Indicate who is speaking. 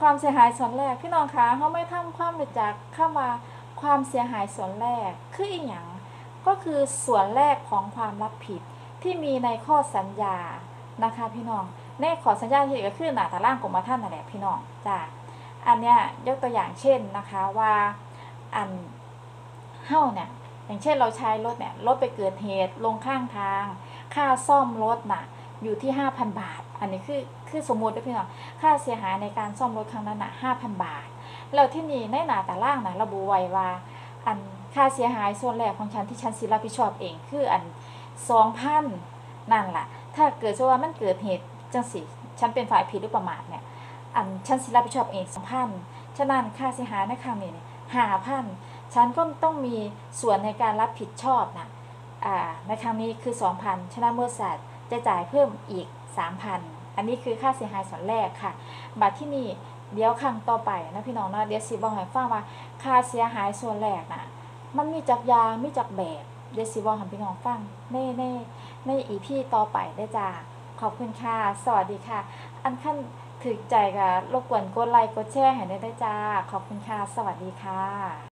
Speaker 1: ความเสียหายส่วนแรกพี่น้องคะเขาไม่ทำความรู้จักเข้ามาความเสียหายส่วนแรกคืออีหยังก็คือส่วนแรกของความรับผิดที่มีในข้อสัญญานะคะพี่น้องในข้อสัญญาที่ก็คือหน้าตารางกรมธรรม์นั่นแหละพี่น้องจ้าอันเนี้ยยกตัวอย่างเช่นนะคะว่าอันเฮ้าเนี่ยอย่างเช่นเราใช้รถเนี่ยรถไปเกิดเหตุลงข้างทาง ค่าซ่อมรถน่ะ อยู่ที่ 5,000 บาท อันนี้คือคือสมมติด้วยพี่น้องค่าเสียหายในการซ่อมรถครั้งนั้นน่ะ5,000 บาท แล้วที่นี่ในหน้าตารางนะระบุไว้ว่าอันค่าเสียหายส่วนแรกของฉันที่ฉันสิรับผิดชอบเองคืออัน2,000นั่นแหละถ้าเกิดว่ามันเกิดเหตุจังสิฉันเป็นฝ่ายผิดหรือประมาทเนี่ยอันฉันสิรับผิดชอบเอง2,000ฉะนั้นค่าเสียหายในครั้งนี้เนี่ย5,000ฉันก็ต้องมีส่วนในการรับผิดชอบนะอ่าในครั้งนี้คือ 2,000ฉะนั้นบริษัท จะจ่ายเพิ่มอีก 3,000 อันนี้คือค่าเสียหายส่วนแรกค่ะ บัตรที่นี่เดี๋ยวครั้งต่อไปนะพี่น้องเนาะเดี๋ยวสิบอกให้ฟังว่าค่าเสียหายส่วนแรกนะมันมีจากยางมีจากแบบเดี๋ยวสิบอกให้พี่น้องฟังในในในอีพีต่อไปได้จ้าขอบคุณค่ะ สวัสดีค่ะ อันขั้นถึกใจกับรบกวนกดไลค์กดแชร์ให้ได้ได้จ้า ขอบคุณค่ะ สวัสดีค่ะ